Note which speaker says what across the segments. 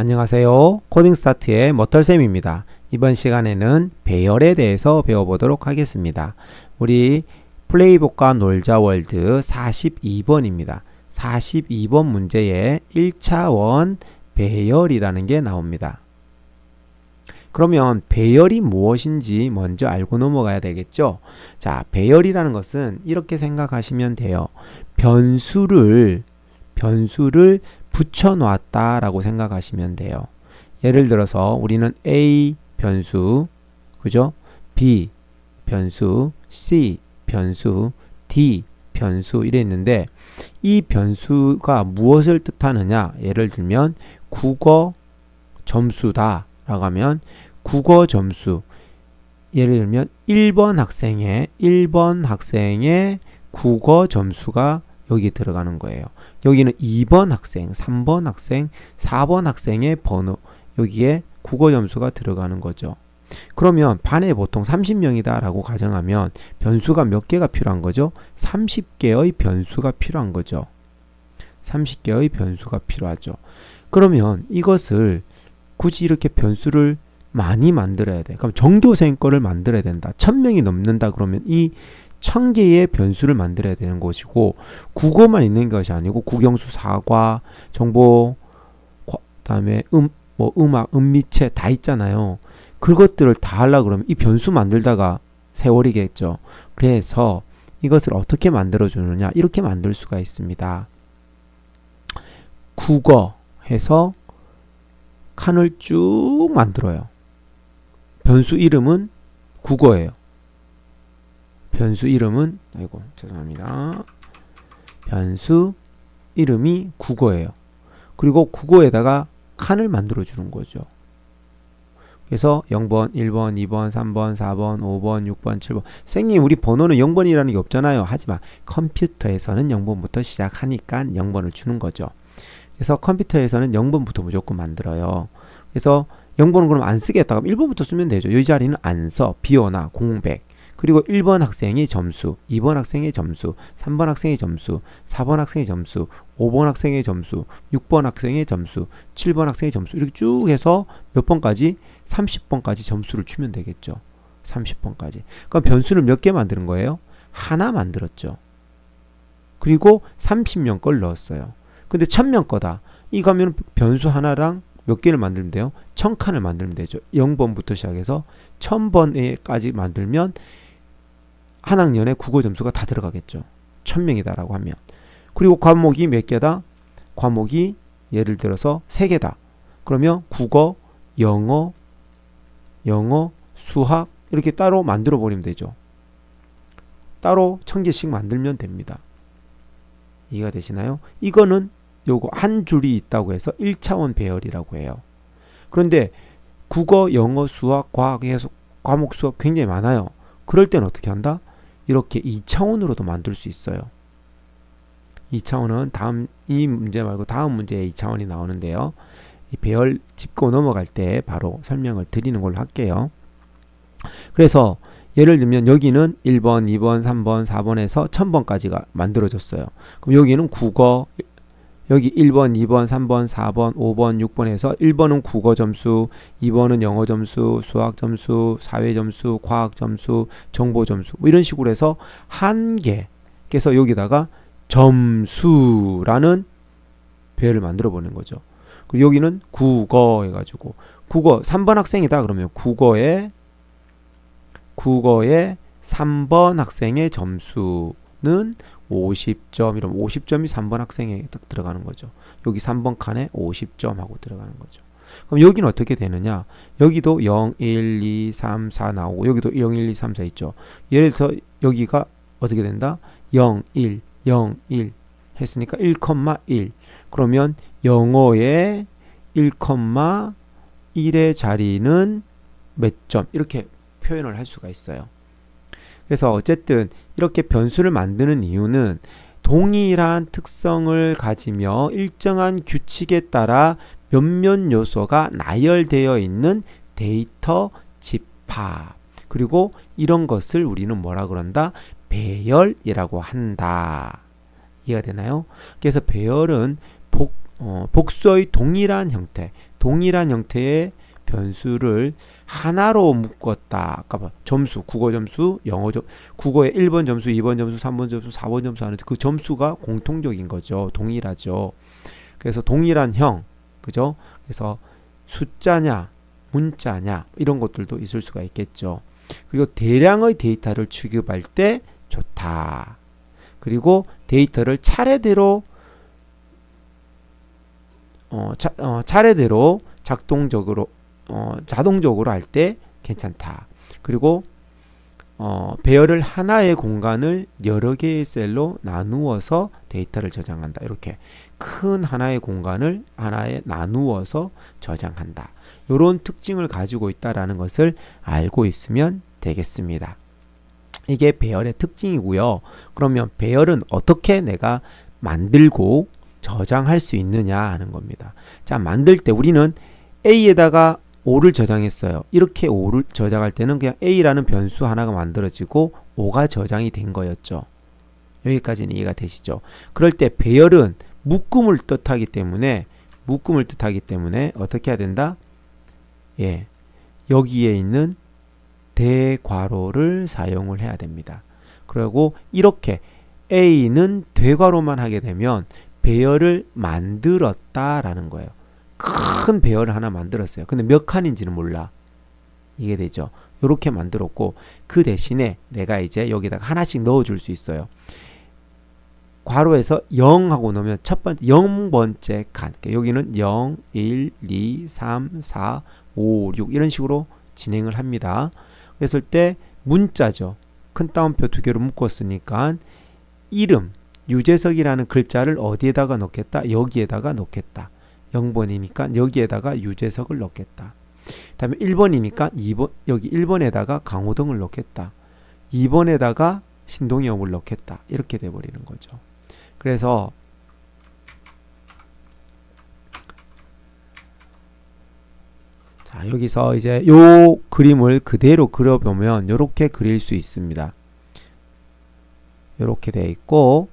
Speaker 1: 안녕하세요. 코딩 스타트의 머털쌤입니다. 이번 시간에는 배열에 대해서 배워보도록 하겠습니다. 우리 플레이복과 놀자 월드 42번입니다. 42번 문제에 1차원 배열이라는 게 나옵니다. 그러면 배열이 무엇인지 먼저 알고 넘어가야 되겠죠? 자, 배열이라는 것은 이렇게 생각하시면 돼요. 변수를 변수를 붙여 놨다라고 생각하시면 돼요. 예를 들어서 우리는 A 변수, 그죠? B 변수, C 변수, D 변수 이랬는데 이 변수가 무엇을 뜻하느냐? 예를 들면 국어 점수다 라고 하면 국어 점수 예를 들면 1번 학생의 1번 학생의 국어 점수가 여기 들어가는 거예요. 여기는 2번 학생, 3번 학생, 4번 학생의 번호 여기에 국어 점수가 들어가는 거죠. 그러면 반에 보통 30명이다 라고 가정하면 변수가 몇 개가 필요한 거죠? 30개의 변수가 필요한 거죠. 30개의 변수가 필요하죠. 그러면 이것을 굳이 이렇게 변수를 많이 만들어야 돼. 그럼 전교생 거를 만들어야 된다. 1000명이 넘는다 그러면 이 1000개의 변수를 만들어야 되는 것이고 국어만 있는 것이 아니고 국영수 사과, 정보 그다음에 음 뭐 음악, 음미체 다 있잖아요. 그것들을 다 하려 그러면 이 변수 만들다가 세월이겠죠. 그래서 이것을 어떻게 만들어 주느냐? 이렇게 만들 수가 있습니다. 국어 해서 칸을 쭉 만들어요. 변수 이름은 국어예요. 변수 이름은 아이고 죄송합니다. 변수 이름이 국어예요. 그리고 국어에다가 칸을 만들어 주는 거죠. 그래서 0번, 1번, 2번, 3번, 4번, 5번, 6번, 7번. 선생님, 우리 번호는 0번이라는 게 없잖아요. 하지만 컴퓨터에서는 0번부터 시작하니까 0번을 주는 거죠. 그래서 컴퓨터에서는 0번부터 무조건 만들어요. 그래서 0번은 그럼 안 쓰겠다. 그럼 1번부터 쓰면 되죠. 이 자리는 안 써. 비워놔. 공백. 그리고 1번 학생의 점수, 2번 학생의 점수, 3번 학생의 점수, 4번 학생의 점수, 5번 학생의 점수, 6번 학생의 점수, 7번 학생의 점수 이렇게 쭉 해서 몇 번까지 30번까지 점수를 주면 되겠죠. 30번까지. 그럼 변수를 몇 개 만드는 거예요? 하나 만들었죠. 그리고 30명 걸 넣었어요. 근데 1000명 거다. 이 가면 변수 하나랑 몇 개를 만들면 돼요? 1000칸을 만들면 되죠. 0번부터 시작해서 1000번까지 만들면 한 학년에 국어 점수가 다 들어가겠죠. 1000명이다라고 하면. 그리고 과목이 몇 개다? 과목이 예를 들어서 3개다. 그러면 국어, 영어, 영어, 수학 이렇게 따로 만들어 버리면 되죠. 따로 1000개씩 만들면 됩니다. 이해가 되시나요? 이거는 요거 한 줄이 있다고 해서 1차원 배열이라고 해요. 그런데 국어, 영어, 수학, 과학 해서 과목 수업 굉장히 많아요. 그럴 때는 어떻게 한다? 이렇게 2차원으로도 만들 수 있어요. 2차원은 다음 이 문제 말고 다음 문제에 2차원이 나오는데요. 이 배열 짚고 넘어갈 때 바로 설명을 드리는 걸로 할게요. 그래서 예를 들면 여기는 1번, 2번, 3번, 4번에서 1000번까지가 만들어졌어요. 그럼 여기는 국어 여기 1번, 2번, 3번, 4번, 5번, 6번에서 1번은 국어 점수, 2번은 영어 점수, 수학 점수, 사회 점수, 과학 점수, 정보 점수 뭐 이런 식으로 해서 한 개께서 여기다가 점수라는 배열을 만들어 보는 거죠. 그리고 여기는 국어 해가지고 국어 3번 학생이다 그러면 국어에 국어의 3번 학생의 점수는 50점 이러면 50점이 3번 학생에 딱 들어가는 거죠. 여기 3번 칸에 50점 하고 들어가는 거죠. 그럼 여기는 어떻게 되느냐? 여기도 0, 1, 2, 3, 4 나오고 여기도 0, 1, 2, 3, 4 있죠. 예를 들어서 여기가 어떻게 된다? 0, 1, 0, 1 했으니까 1,1 그러면 영어의 1,1의 자리는 몇 점? 이렇게 표현을 할 수가 있어요. 그래서 어쨌든 이렇게 변수를 만드는 이유는 동일한 특성을 가지며 일정한 규칙에 따라 몇몇 요소가 나열되어 있는 데이터 집합. 그리고 이런 것을 우리는 뭐라 그런다? 배열이라고 한다. 이해가 되나요? 그래서 배열은 복, 어, 복수의 동일한 형태, 동일한 형태의 변수를 하나로 묶었다. 아까 봐. 점수, 국어 점수, 영어 점, 국어의 1번 점수, 2번 점수, 3번 점수, 4번 점수 하는데 그 점수가 공통적인 거죠. 동일하죠. 그래서 동일한 형, 그죠? 그래서 숫자냐, 문자냐 이런 것들도 있을 수가 있겠죠. 그리고 대량의 데이터를 취급할 때 좋다. 그리고 데이터를 차례대로 어, 차, 어, 차례대로 작동적으로 어, 자동적으로 할 때 괜찮다. 그리고 어, 배열을 하나의 공간을 여러 개의 셀로 나누어서 데이터를 저장한다. 이렇게 큰 하나의 공간을 하나에 나누어서 저장한다. 이런 특징을 가지고 있다라는 것을 알고 있으면 되겠습니다. 이게 배열의 특징이고요. 그러면 배열은 어떻게 내가 만들고 저장할 수 있느냐 하는 겁니다. 자, 만들 때 우리는 A에다가 5를 저장했어요. 이렇게 5를 저장할 때는 그냥 A라는 변수 하나가 만들어지고 5가 저장이 된 거였죠. 여기까지는 이해가 되시죠? 그럴 때 배열은 묶음을 뜻하기 때문에 묶음을 뜻하기 때문에 어떻게 해야 된다? 예. 여기에 있는 대괄호를 사용을 해야 됩니다. 그리고 이렇게 A는 대괄호만 하게 되면 배열을 만들었다라는 거예요. 큰 배열을 하나 만들었어요. 근데 몇 칸인지는 몰라. 이게 되죠. 이렇게 만들었고 그 대신에 내가 이제 여기다가 하나씩 넣어줄 수 있어요. 괄호에서 0 하고 넣으면 첫 번째 0번째 칸. 그러니까 여기는 0, 1, 2, 3, 4, 5, 6 이런 식으로 진행을 합니다. 그랬을 때 문자죠. 큰 따옴표 두 개로 묶었으니까 이름 유재석이라는 글자를 어디에다가 넣겠다? 여기에다가 넣겠다. 0번이니까 여기에다가 유재석을 넣겠다. 다음에 1번이니까 2번 여기 1번에다가 강호동을 넣겠다. 2번에다가 신동엽을 넣겠다. 이렇게 돼 버리는 거죠. 그래서 자, 여기서 이제 요 그림을 그대로 그려 보면 이렇게 그릴 수 있습니다. 이렇게 돼 있고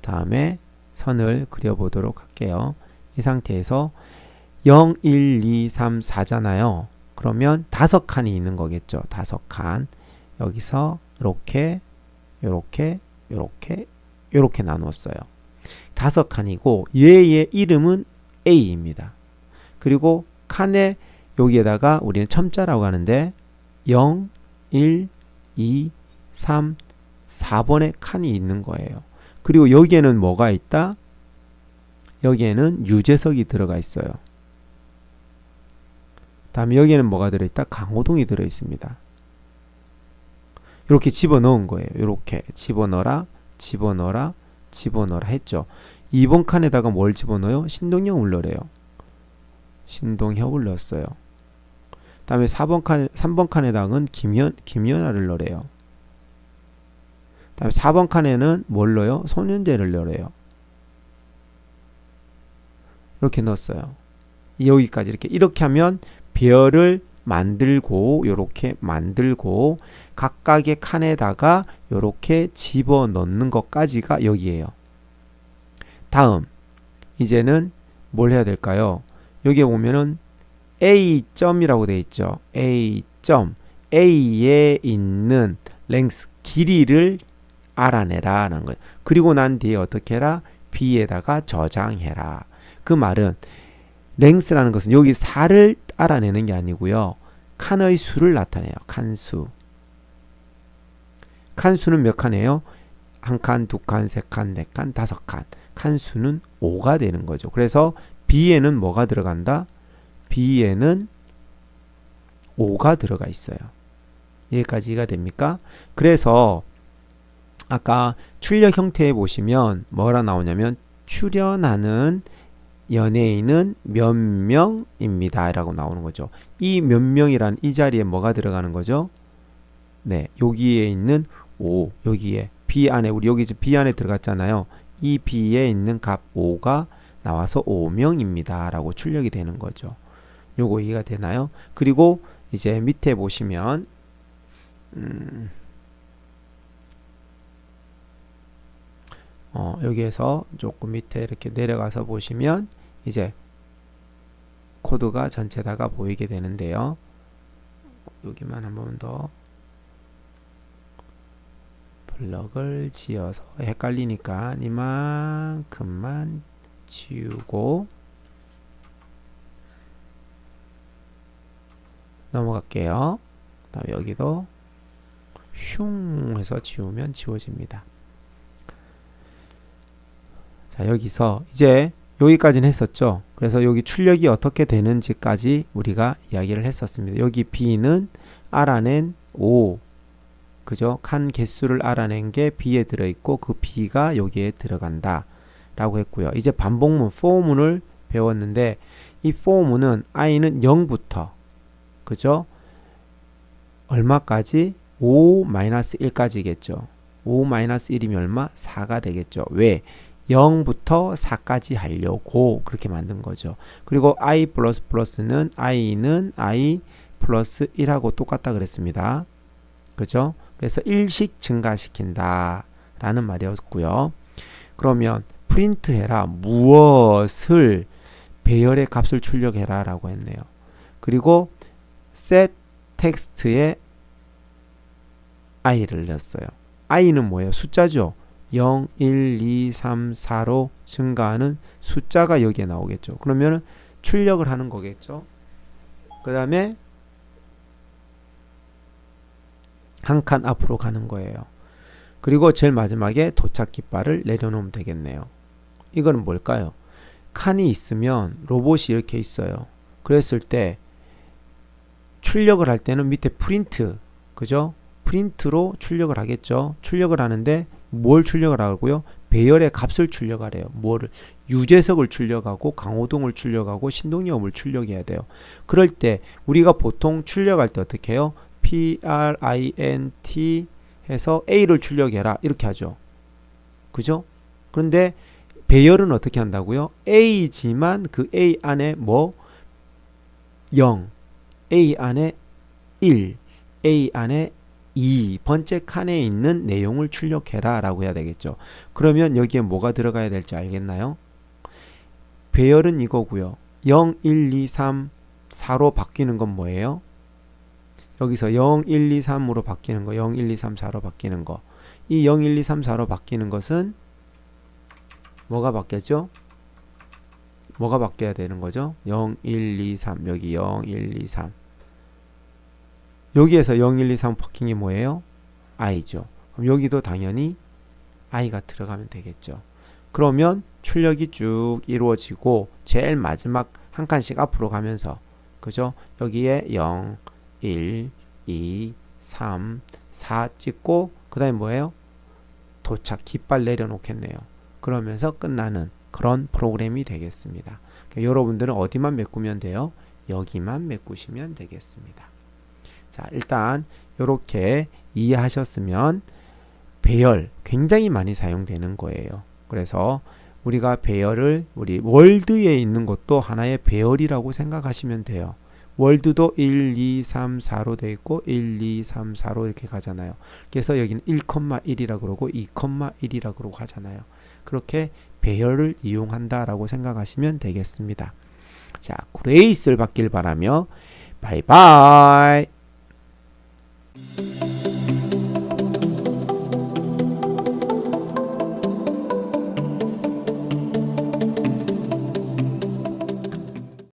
Speaker 1: 다음에 선을 그려 보도록 할게요. 이 상태에서 0, 1, 2, 3, 4잖아요. 그러면 다섯 칸이 있는 거겠죠. 다섯 칸. 여기서 이렇게, 이렇게, 이렇게, 이렇게 나누었어요. 다섯 칸이고 얘의 이름은 A입니다. 그리고 칸에 여기에다가 우리는 첨자라고 하는데 0, 1, 2, 3, 4번의 칸이 있는 거예요. 그리고 여기에는 뭐가 있다? 여기에는 유재석이 들어가 있어요. 다음에 여기에는 뭐가 들어있다? 강호동이 들어있습니다. 이렇게 집어넣은 거예요. 이렇게 집어넣어라, 집어넣어라, 집어넣어라 했죠. 2번 칸에다가 뭘 집어넣어요? 신동엽을 넣으래요. 신동협을 넣었어요. 다음에 4번 칸, 3번 칸에다가는 김연, 김연아를 넣으래요. 다음에 4번 칸에는 뭘 넣어요? 손윤재를 넣으래요. 이렇게 넣었어요. 여기까지 이렇게 이렇게 하면 배열을 만들고 요렇게 만들고 각각의 칸에다가 요렇게 집어 넣는 것까지가 여기에요. 다음 이제는 뭘 해야 될까요? 여기에 보면은 A 점이라고 되어 있죠. A 점 A에 있는 랭스 길이를 알아내라 라는 거예요. 그리고 난 뒤에 어떻게 해라? B에다가 저장해라. 그 말은 랭스라는 것은 여기 4를 알아내는 게 아니고요. 칸의 수를 나타내요. 칸수. 칸수는 몇 칸이에요? 한 칸, 두 칸, 세 칸, 네 칸, 다섯 칸. 칸수는 5가 되는 거죠. 그래서 B에는 뭐가 들어간다? B에는 5가 들어가 있어요. 여기까지 가 됩니까? 그래서 아까 출력 형태에 보시면 뭐라 나오냐면 출연하는 연예인은 몇 명입니다. 라고 나오는 거죠. 이 몇 명이란 이 자리에 뭐가 들어가는 거죠? 네, 여기에 있는 5, 여기에 B 안에 우리 여기 B 안에 들어갔잖아요. 이 B에 있는 값 5가 나와서 5명입니다. 라고 출력이 되는 거죠. 요거 이해가 되나요? 그리고 이제 밑에 보시면 음, 어, 여기에서 조금 밑에 이렇게 내려가서 보시면 이제 코드가 전체다가 보이게 되는데요. 여기만 한 번 더 블럭을 지어서 헷갈리니까 이만큼만 지우고 넘어갈게요. 그다음에 여기도 슝 해서 지우면 지워집니다. 자, 여기서 이제 여기까지는 했었죠. 그래서 여기 출력이 어떻게 되는지까지 우리가 이야기를 했었습니다. 여기 B는 알아낸 5 그죠? 칸 개수를 알아낸 게 B에 들어있고 그 B가 여기에 들어간다 라고 했고요. 이제 반복문 for문을 배웠는데 이 for문은 i는 0부터 그죠? 얼마까지? 5-1까지겠죠. 5-1이면 얼마? 4가 되겠죠. 왜? 0부터 4까지 하려고 그렇게 만든 거죠. 그리고 i 플러스 플러스는 i는 i 플러스 1하고 똑같다 그랬습니다. 그죠? 그래서 일씩 증가시킨다 라는 말이었고요. 그러면 프린트 해라 무엇을 배열의 값을 출력해라 라고 했네요. 그리고 set 텍스트에 i를 넣었어요. i는 뭐예요? 숫자죠. 0, 1, 2, 3, 4로 증가하는 숫자가 여기에 나오겠죠. 그러면 출력을 하는 거겠죠. 그 다음에 한 칸 앞으로 가는 거예요. 그리고 제일 마지막에 도착 깃발을 내려놓으면 되겠네요. 이거는 뭘까요? 칸이 있으면 로봇이 이렇게 있어요. 그랬을 때 출력을 할 때는 밑에 프린트, 그죠? 프린트로 출력을 하겠죠. 출력을 하는데 뭘 출력을 하고요? 배열의 값을 출력하래요. 뭐를 유재석을 출력하고 강호동을 출력하고 신동엽을 출력해야 돼요. 그럴 때 우리가 보통 출력할 때 어떻게 해요? P R I N T 해서 A를 출력해라 이렇게 하죠. 그죠? 그런데 배열은 어떻게 한다고요? A지만 그 A 안에 뭐 0, A 안에 1, A 안에 2 번째 칸에 있는 내용을 출력해라 라고 해야 되겠죠. 그러면 여기에 뭐가 들어가야 될지 알겠나요? 배열은 이거고요. 0, 1, 2, 3, 4로 바뀌는 건 뭐예요? 여기서 0, 1, 2, 3으로 바뀌는 거, 0, 1, 2, 3, 4로 바뀌는 거. 이 0, 1, 2, 3, 4로 바뀌는 것은 뭐가 바뀌었죠? 뭐가 바뀌어야 되는 거죠? 0, 1, 2, 3 여기 0, 1, 2, 3 여기에서 0, 1, 2, 3 파킹이 뭐예요? i죠. 그럼 여기도 당연히 i가 들어가면 되겠죠. 그러면 출력이 쭉 이루어지고 제일 마지막 한 칸씩 앞으로 가면서 그죠? 여기에 0, 1, 2, 3, 4 찍고 그 다음에 뭐예요? 도착 깃발 내려놓겠네요. 그러면서 끝나는 그런 프로그램이 되겠습니다. 그러니까 여러분들은 어디만 메꾸면 돼요? 여기만 메꾸시면 되겠습니다. 자, 일단 이렇게 이해하셨으면 배열 굉장히 많이 사용되는 거예요. 그래서 우리가 배열을 우리 월드에 있는 것도 하나의 배열이라고 생각하시면 돼요. 월드도 1, 2, 3, 4로 되어 있고 1, 2, 3, 4로 이렇게 가잖아요. 그래서 여기는 1,1이라 그러고 2,1이라 그러고 하잖아요. 그렇게 배열을 이용한다라고 생각하시면 되겠습니다. 자, 그레이스를 받길 바라며 바이바이. Música